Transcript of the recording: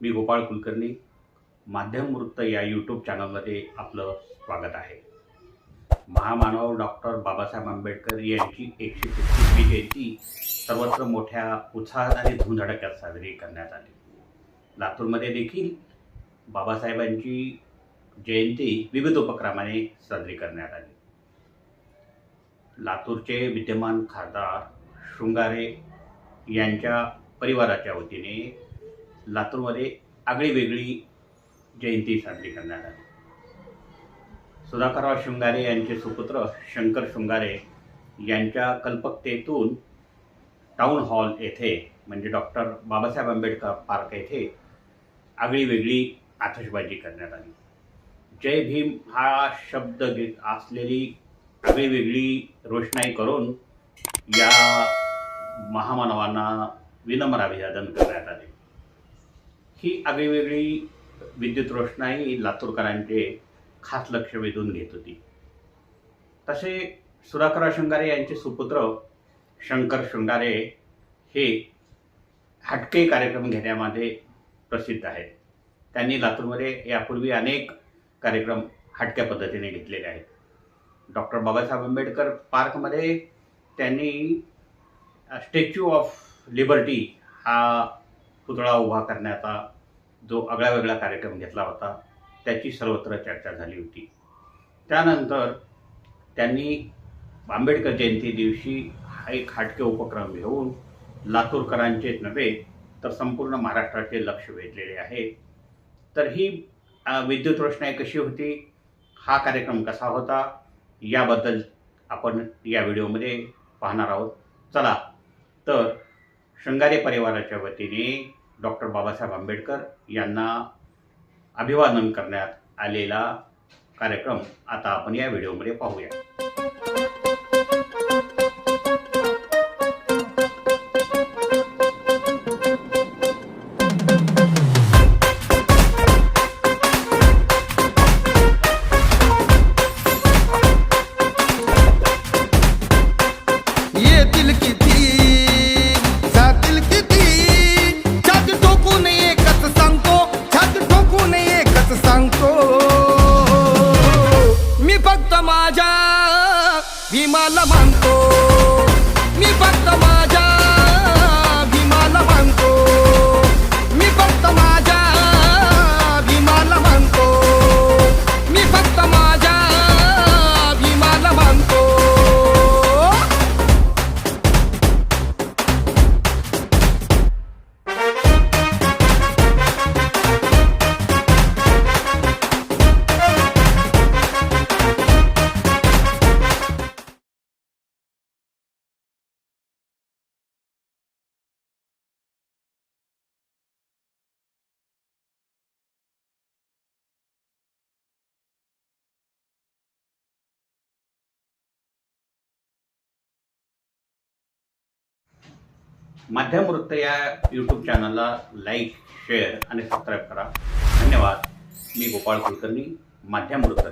मी गोपाळ कुलकर्णी माध्यम वृत्त या यूट्यूब चॅनलमध्ये आपलं स्वागत आहे. महामानव डॉक्टर बाबासाहेब आंबेडकर यांची एकशे पस्तीसवी जयंती सर्वत्र मोठ्या उत्साहात आणि धुमधडक्यात साजरी करण्यात आली. लातूरमध्ये देखील बाबासाहेबांची जयंती विविध उपक्रमाने साजरी करण्यात आली. लातूरचे विद्यमान खासदार शृंगारे यांच्या परिवाराच्या वतीने लातूरमध्ये आगळी वेगळी जयंती साजरी करण्यात आली. सुधाकरराव शृंगारे यांचे सुपुत्र शंकर शृंगारे यांच्या कल्पकतेतून टाऊन हॉल येथे म्हणजे डॉक्टर बाबासाहेब आंबेडकर पार्क येथे आगळी वेगळी आतषबाजी करण्यात आली. जय भीम हा शब्द असलेली आगळी वेगळी रोषणाई करून या महामानवांना विनम्र अभिवादन करण्यात आले. ही आगळीवेगळी विद्युत रोषणाई लातूरकरांचे खास लक्ष वेधून घेत होती. तसे सुधाकरराव शृंगारे यांचे सुपुत्र शंकर शृंगारे हे हटके कार्यक्रम घेण्यामध्ये प्रसिद्ध आहेत. त्यांनी लातूरमध्ये यापूर्वी अनेक कार्यक्रम हटक्या पद्धतीने घेतलेले आहेत. डॉक्टर बाबासाहेब आंबेडकर पार्कमध्ये त्यांनी स्टॅच्यू ऑफ लिबर्टी हा पुतळा उभा करण्याचा जो आगळा वेगळा कार्यक्रम घेतला होता त्याची सर्वत्र चर्चा झाली होती. त्यानंतर त्यांनी आंबेडकर जयंती दिवशी हा एक हाटके उपक्रम घेऊन लातूरकरांचेच नव्हे तर संपूर्ण महाराष्ट्राचे लक्ष वेधलेले आहे. तर ही विद्युत रोषणाई कशी होती हा कार्यक्रम कसा होता याबद्दल आपण या व्हिडिओमध्ये पाहणार आहोत. चला तर शृंगारे परिवाराच्या वतीने डॉक्टर बाबासाहेब आंबेडकर यांना अभिवादन करण्यात आलेला कार्यक्रम आता आपण या व्हिडिओमध्ये पाहूया. येतील किती सांगतो. मी फक्त माझ्या भीमाला मानतो. माध्यम वृत्त या यूट्यूब चॅनलला लाईक शेअर आणि सबस्क्राईब करा. धन्यवाद. मी गोपाळ कुलकर्णी माध्यम वृत्त